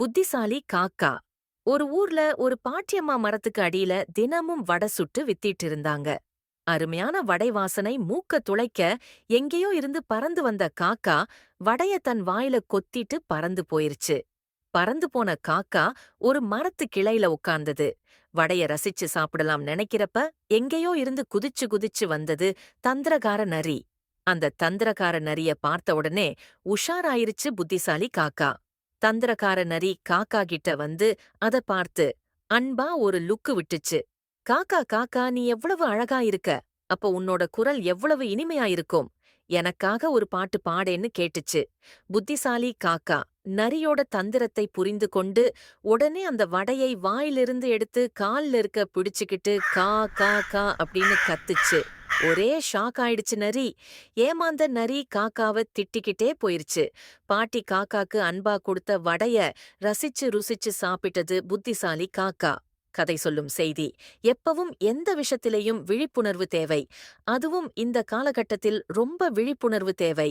புத்திசாலி காக்கா. ஒரு ஊர்ல ஒரு பாட்டியம்மா மரத்துக்கு அடியில தினமும் வடை சுட்டு வித்திட்டு இருந்தாங்க. அருமையான வடை வாசனை மூக்க துளைக்க எங்கேயோ இருந்து பறந்து வந்த காக்கா வடைய தன் வாயில கொத்திட்டு பறந்து போயிருச்சு. பறந்து போன காக்கா ஒரு மரத்து கிளையில உட்கார்ந்தது வடைய ரசிச்சு சாப்பிடலாம் நினைக்கிறப்ப எங்கேயோ இருந்து குதிச்சு குதிச்சு வந்தது தந்திரகார நரி. அந்த தந்திரகார நரிய பார்த்த உடனே உஷாராயிருச்சு புத்திசாலி காக்கா. தந்திரக்கார நரி காக்கா கிட்ட வந்து அத பார்த்து அன்பா ஒரு லுக்கு விட்டுச்சு. காக்கா காக்கா நீ எவ்வளவு அழகா இருக்க. அப்போ உன்னோட குரல் எவ்வளவு இனிமையா இருக்கும். எனக்காக ஒரு பாட்டு பாடேன்னு கேட்டுச்சு. புத்திசாலி காக்கா நரியோட தந்திரத்தை புரிந்து கொண்டு உடனே அந்த வடையை வாயிலிருந்து எடுத்து கால்ல இருக்க பிடிச்சுக்கிட்டு கா கா கா அப்படின்னு கத்துச்சு. ஒரே ஷாக் ஆயிடுச்சு நரி. ஏமாந்த நரி காக்காவை திட்டிக்கிட்டே போயிருச்சு. பாட்டி காக்காக்கு அன்பா கொடுத்த வடைய ரசிச்சு ருசிச்சு சாப்பிட்டது புத்திசாலி காக்கா. கதை சொல்லும் செய்தி. எப்பவும் எந்த விஷத்திலையும் விழிப்புணர்வு தேவை. அதுவும் இந்த காலகட்டத்தில் ரொம்ப விழிப்புணர்வு தேவை.